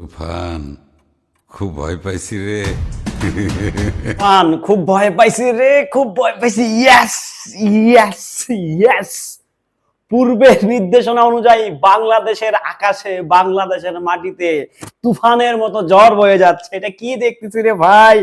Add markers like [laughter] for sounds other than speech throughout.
তুফান খুব ভয় পাইছি রে। পান খুব ভয় পাইছি রে, খুব ভয় পাইছি। ইয়েস ইয়েস ইয়েস পূর্বের নির্দেশনা অনুযায়ী বাংলাদেশের আকাশে, বাংলাদেশের মাটিতে তুফানের মতো জ্বর বয়ে যাচ্ছে। এটা কি দেখতেছি রে ভাই?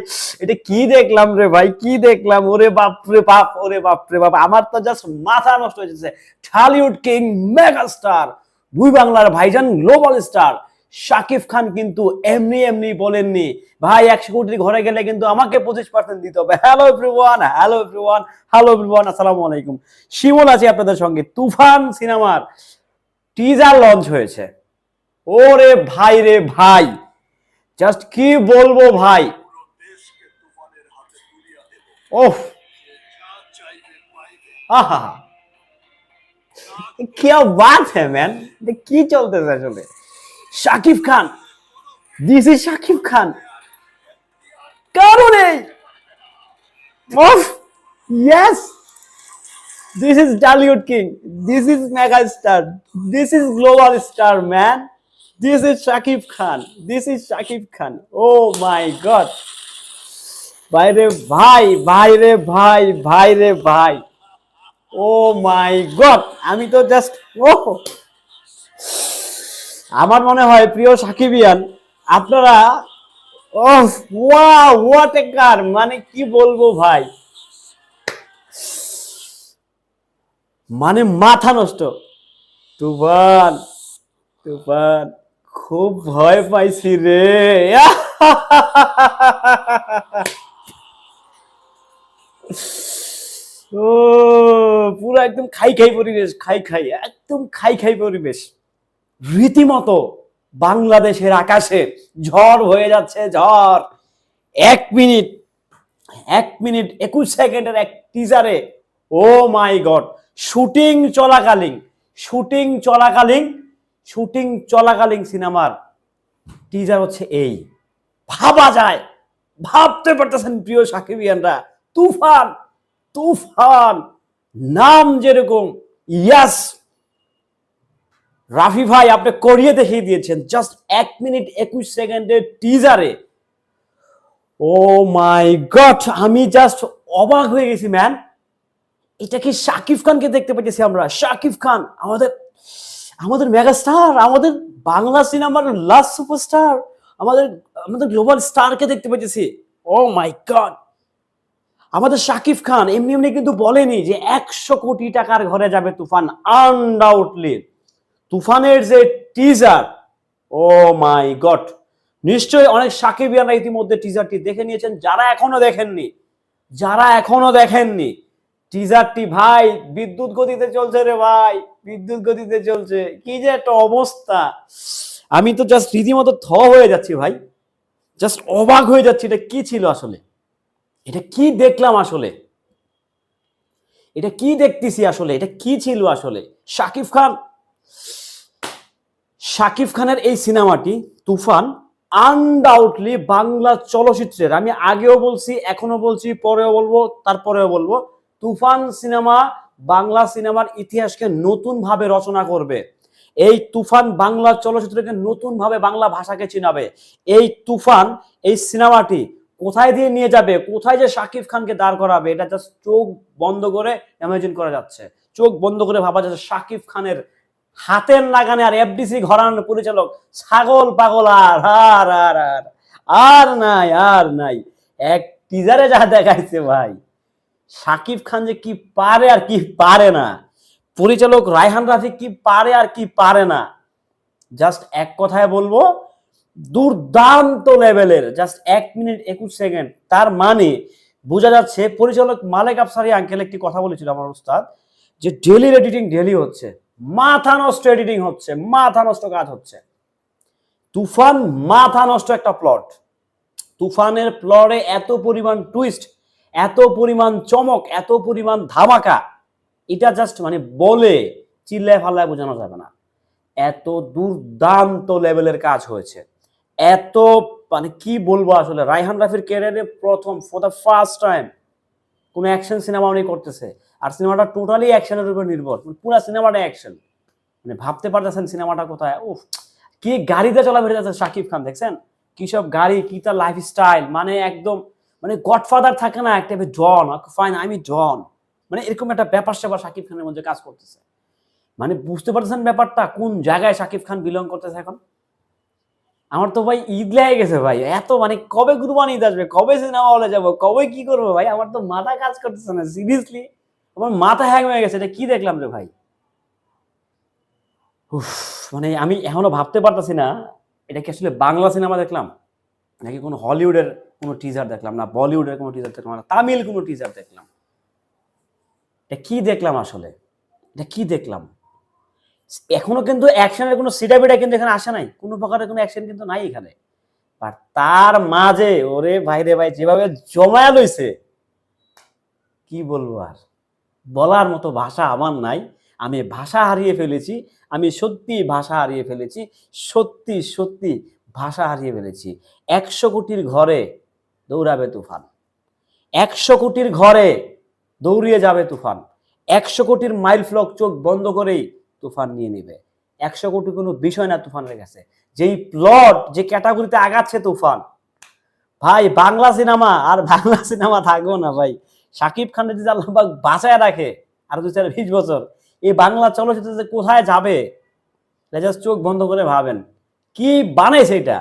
এটা কি দেখলাম রে ভাই? কি দেখলাম? ওরে বাপ রে বাপ, ওরে বাপ রে বাপ। আমার তো জাস্ট মাথা নষ্ট হয়ে যাচ্ছে। ঢালিউড কিং মেগা স্টার দুই বাংলার ভাইজান গ্লোবাল স্টার শাকিব খান কিন্তু এমনি এমনি বলেননি, ভাই, একশো কোটি ঘরে গেলে কিন্তু আমাকে পঁচিশ পার্সেন্ট দিতে হবে। Hello everyone hello everyone hello everyone আসসালামু আলাইকুম। শিমল আছি আপনাদের সঙ্গে। তুফান সিনেমার টিজার লঞ্চ হয়েছে। ওরে ভাই রে ভাই জাস্ট কি বলব ভাই? ওহ আহা। কি বাত হ্যাঁ ম্যান কি চলতেছে আসলে? শাকিব খান। This is Shakib Khan. কারণে? Off yes this is Dhallywood king this is mega star this is global star man this is Shakib Khan. This is Shakib Khan. Oh my god ভাইরে ভাই ভাইরে ভাই ভাইরে ভাই। ও মাই গড আমি তো just ও আমার মনে হয় প্রিয় সাকিবিয়ান, আপনারা ও ওয়া এ কার মানে কি বলব ভাই? মানে মাথা নষ্ট। তুফান তুফান, খুব ভয় পাইছি রে। ও, পুরো একদম খাই খাই পরিবেশ, খাই খাই, একদম খাই খাই পরিবেশ। রীতিমতো বাংলাদেশের আকাশে ঝড় হয়ে যাচ্ছে, ঝড়। এক মিনিট এক মিনিট, একুশ সেকেন্ডের এক টিজারে ও মাই গড, শুটিং চলাকালীন শুটিং চলাকালীন শুটিং চলাকালীন সিনেমার টিজার হচ্ছে এই। ভাবা যায়, ভাবতে পারতেছেন প্রিয় সাকিবিয়ানরা। তুফান তুফান, নাম যেরকম, ইয়াস রাফি ভাই, আপনি করিয়ে দেখিয়ে দিয়েছেন। জাস্ট এক মিনিট, একুশ সেকেন্ডের টিজারে ও মাই গড, আমি জাস্ট অবাক হয়ে গেছি ম্যান এটা কি শাকিব খানকে দেখতে পেয়েছি আমরা? শাকিব খান, আমাদের আমাদের মেগাস্টার আমাদের বাংলা সিনেমার লাস্ট সুপারস্টার আমাদের আমাদের গ্লোবাল স্টারকে দেখতে পেয়েছি ও মাই গড আমাদের শাকিব খান, এমনি এমনি কিন্তু বলেনি যে একশো কোটি টাকার ঘরে যাবে তুফান আনডাউটলি তুফানের যে টিজার ও মাই গড নিশ্চয়ই অনেক সাকিবিয়ানরা ইতিমধ্যে টিজারটি দেখে নিয়েছেন, যারা এখনও দেখেননি, যারা এখনও দেখেননি টিজারটি ভাই বিদ্যুৎ গতিতে চলছে রে ভাই, বিদ্যুৎ গতিতে চলছে, কি যে একটা অবস্থা। আমি তো জাস্ট রীতিমতো থ হয়ে যাচ্ছি ভাই জাস্ট অবাক হয়ে যাচ্ছি, এটা কি ছিল আসলে? এটা কি দেখলাম আসলে? এটা কি দেখতেছি আসলে? এটা কি ছিল আসলে? শাকিব খান শাকিব খানের এই সিনেমাটি, তুফান আনডাউটলি বাংলা চলচ্চিত্রের। আমি আগেও বলছি এখনও বলছি, পরেও বলব, তারপরেও বলব, তুফান সিনেমা বাংলা সিনেমার ইতিহাসকে নতুন ভাবে রচনা করবে। এই তুফান বাংলা চলচ্চিত্রকে নতুন ভাবে বাংলা ভাষাকে চিনাবে। এই তুফান, এই সিনেমাটি কোথায় দিয়ে নিয়ে যাবে? কোথায় যে শাকিব খানকে দাঁড় করাবে? এটা জাস্ট চোখ বন্ধ করে ইমাজিন করা যাচ্ছে। চোখ বন্ধ করে ভাবা যাচ্ছে শাকিব খানের হাতের নাগানে আর এফডিসি ঘরানোর পরিচালক ছাগল পাগল আর আর আর আর আর নাই আর নাই। এক টিজারে যা দেখাইছে ভাই শাকিব খান যে কি পারে আর কি পারে না। পরিচালক রায়হান রাফি কি পারে আর কি পারে না। জাস্ট এক কথায় বলব, দুর্দান্ত লেভেলের, জাস্ট এক মিনিট একুশ সেকেন্ড। তার মানে বোঝা যাচ্ছে পরিচালক মালেক আফসারি আঙ্কেল একটি কথা বলেছিল আমার উস্তাদ যে ডেলি এডিটিং ডেলি হচ্ছে। মাথা নষ্ট এডিটিং হচ্ছে, মাথা নষ্ট কাজ হচ্ছে। তুফান মাথা নষ্ট একটা প্লট তুফানের প্লটে এত পরিমাণ টুইস্ট এত পরিমাণ চমক, এত পরিমাণ ধামাকা। এটা জাস্ট মানে বলে চিল্লায় ফাল্লায় বোঝানো যাবে না। এত দুর্দান্ত লেভেলের কাজ হয়েছে। এত মানে কি বলব আসলে? রায়হান রাফির ক্যারিয়ারে প্রথম ফর দ্য ফার্স্ট টাইম কোনো অ্যাকশন সিনেমা উনি করতেছে। আর সিনেমাটা টোটালি অ্যাকশনের উপর নির্ভর। পুরো সিনেমাটা অ্যাকশন মানে ভাবতে পারতেছেন সিনেমাটা কোথায়? উফ, কি গাড়িতে চলা বেড়ে যাচ্ছে শাকিব খান, দেখছেন? কি সব গাড়ি, কি তার লাইফ স্টাইল মানে একদম মানে গডফাদার থাকে না একটা জন। ফাইন আমি জন। মানে এরকম একটা ব্যাপার স্যাপার শাকিব খানের মধ্যে কাজ করতেছে। মানে বুঝতে পারতেছেন ব্যাপারটা? কোন জায়গায় শাকিব খান বিলং করতেছে এখন? আমার তো ভাই ঈদ লেগে গেছে ভাই। এত মানে কবে কুরবানি ঈদ আসবে? কবে সিনেমা হলে যাব? কবে কি করব ভাই? আমার তো মাথা কাজ করতেছে না সিরিয়াসলি আমার মাথা হ্যাং হয়ে গেছে এটা কি দেখলাম রে ভাই? উফ, মানে আমি এখনও ভাবতে পারতাছি না এটা কি আসলে বাংলা সিনেমা দেখলাম? নাকি কোনো হলিউডের কোনো টিজার দেখলাম? না বলিউডের কোনো টিজার দেখলাম না তামিল কোনো টিজার দেখলাম। এটা কি দেখলাম আসলে? এটা কি দেখলাম? এখনও কিন্তু অ্যাকশনের কোনো সিডাবিডা কিন্তু এখানে আসে নাই। কোনো প্রকারের কোনো অ্যাকশন কিন্তু নাই এখানে। আর তার মাঝে, ওরে ভাইরে ভাই, যেভাবে জমায়া লইছে কি বলব আর? বলার মতো ভাষা আমার নাই। আমি ভাষা হারিয়ে ফেলেছি, আমি সত্যি ভাষা হারিয়ে ফেলেছি, সত্যি সত্যি ভাষা হারিয়ে ফেলেছি। একশো কোটির ঘরে দৌড়াবে তুফান। একশো কোটির ঘরে দৌড়িয়ে যাবে তুফান। একশো কোটির মাইল ফ্লক চোখ বন্ধ করেই তুফান নিয়ে নেবে। একশো কোটি কোনো বিষয় না তুফানের কাছে। যেই প্লট যে ক্যাটাগরিতে আগাচ্ছে তুফান। ভাই, বাংলা সিনেমা আর বাংলা সিনেমা থাকব না ভাই। সাকিব খানের যদি আল্লাহ পাক বাঁচায় রাখে, আর দু চার বিশ বছর, এই বাংলা চলচ্চিত্র যে কোথায় যাবে? জাস্ট চোখ বন্ধ করে ভাবেন। কি বানাইছে এটা?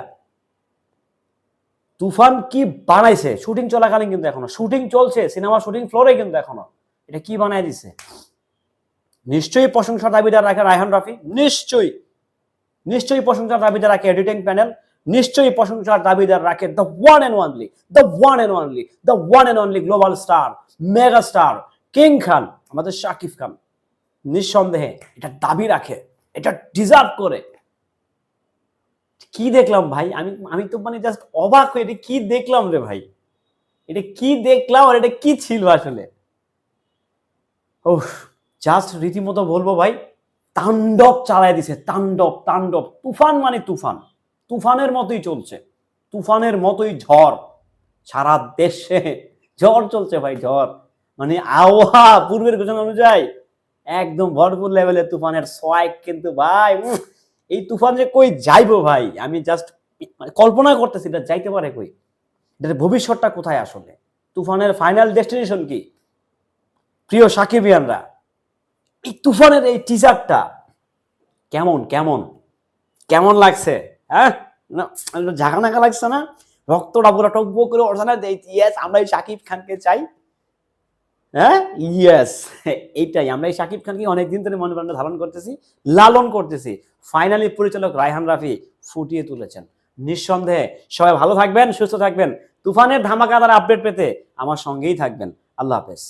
তুফান কি বানাইছে? শুটিং চলাকালীন কিন্তু এখনও। শুটিং চলছে সিনেমা শুটিং ফ্লোরে কিন্তু এখনও। এটা কি বানাই দিছে? নিশ্চয়ই প্রশংসার দাবিদার রাখে রায়হান রাফি। নিশ্চয়ই। নিশ্চয়ই প্রশংসার দাবিদার রাখে এডিটিং প্যানেল নিশ্চয়ই প্রশংসার দাবিদার রাখে the one and only the one and only the one and only global star mega star king Khan আমাদের শাকিব খান নিঃসন্দেহে এটা দাবি রাখে, এটা ডিজার্ভ করে। কি দেখলাম ভাই? আমি আমি তো মানে জাস্ট অবাক হয়ে, এটা কি দেখলাম রে ভাই? এটা কি দেখলাম আর এটা কি ছিল আসলে? ও জাস্ট রীতিমতো বলব ভাই, তাণ্ডব চালায় দিছে, তাণ্ডব তাণ্ডব। তুফান মানে তুফান। তুফানের মতোই চলছে। তুফানের মতোই ঝড়। সারা দেশে ঝড় চলছে ভাই, ঝড়। মানে আবহাওয়া পূর্বের ঘোষণা অনুযায়ী একদম ভরপুর লেভেলে তুফানের সোয়াইক কিন্তু ভাই এই তুফান যে কই যাইবো ভাই? আমি জাস্ট মানে কল্পনা করতেছি, এটা যাইতে পারে কই? এটার ভবিষ্যৎটা কোথায় আসলে? তুফানের ফাইনাল ডেস্টিনেশন কি? প্রিয় সাকিবিয়ানরা। এই তুফানের এই টিজারটা কেমন কেমন? কেমন লাগছে? হ্যাঁ? ঝাঁকা নাকা লাগছে না? রক্তটা পুরো টকবো করে ওঠে না? ইয়েস আমরা এই শাকিব খানকে চাই। হ্যাঁ? ইয়েস [laughs] এইটাই আমরা এই শাকিব খানকে অনেকদিন ধরে মনে প্রাণে ধারণ করতেছি, লালন করতেছি। ফাইনালি পরিচালক রায়হান রাফি ফুটিয়ে তুলেছেন। নিঃসন্দেহে, সবাই ভালো থাকবেন, সুস্থ থাকবেন। তুফানের ধামাকাদার আপডেট পেতে আমার সঙ্গেই থাকবেন। আল্লাহ হাফেজ।